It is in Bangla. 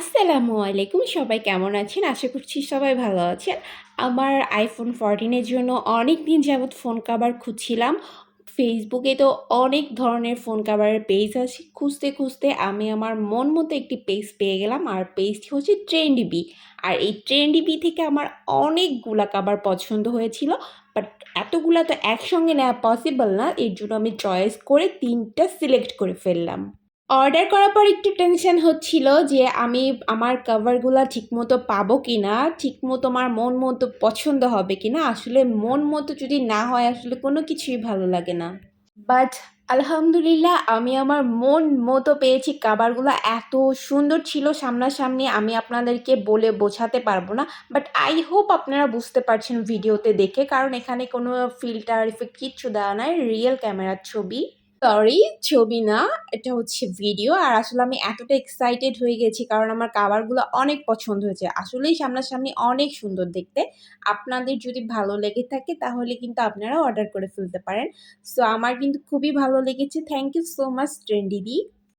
আসসালামু আলাইকুম। সবাই কেমন আছেন? আশা করছি সবাই ভালো আছেন। আমার আইফোন ফোরটিনের জন্য অনেক দিন যাবৎ ফোন কাভার খুঁজছিলাম। ফেসবুকে তো অনেক ধরনের ফোন কাভারের পেজ আছে। খুঁজতে খুঁজতে আমি আমার মন মতো একটি পেজ পেয়ে গেলাম। আর পেজটি হচ্ছে ট্রেন্ডিবি আর এই ট্রেন্ডিবি থেকে আমার অনেকগুলা কাভার পছন্দ হয়েছিল। বাট এতগুলা তো একসঙ্গে নেওয়া পসিবল না। এর জন্য আমি চয়েস করে তিনটা সিলেক্ট করে ফেললাম। অর্ডার করার পর একটু টেনশন হচ্ছিল যে আমি আমার কভারগুলা ঠিকমতো পাবো কি না ঠিকমতো আমার মন মতো পছন্দ হবে কি না আসলে মন মতো যদি না হয়, আসলে কোনো কিছুই ভালো লাগে না। বাট আলহামদুলিল্লাহ, আমি আমার মন মতো পেয়েছি কাভারগুলো এত সুন্দর ছিল সামনাসামনি, আমি আপনাদেরকে বলে বোঝাতে পারব না। বাট আই হোপ আপনারা বুঝতে পারছেন ভিডিওতে দেখে, কারণ এখানে কোনো ফিল্টার ইফেক্ট কিচ্ছু দেওয়া নাই রিয়েল ক্যামেরার ছবি। সরি ছবি না, এটা হচ্ছে ভিডিও আর আসলে আমি এতটা এক্সাইটেড হয়ে গেছি কারণ আমার কাভারগুলো অনেক পছন্দ হয়েছে। আসলেই সামনাসামনি অনেক সুন্দর দেখতে। আপনাদের যদি ভালো লেগে থাকে তাহলে কিন্তু আপনারা অর্ডার করে ফেলতে পারেন। সো আমার কিন্তু খুবই ভালো লেগেছে। Thank you so much ট্রেন্ডিদি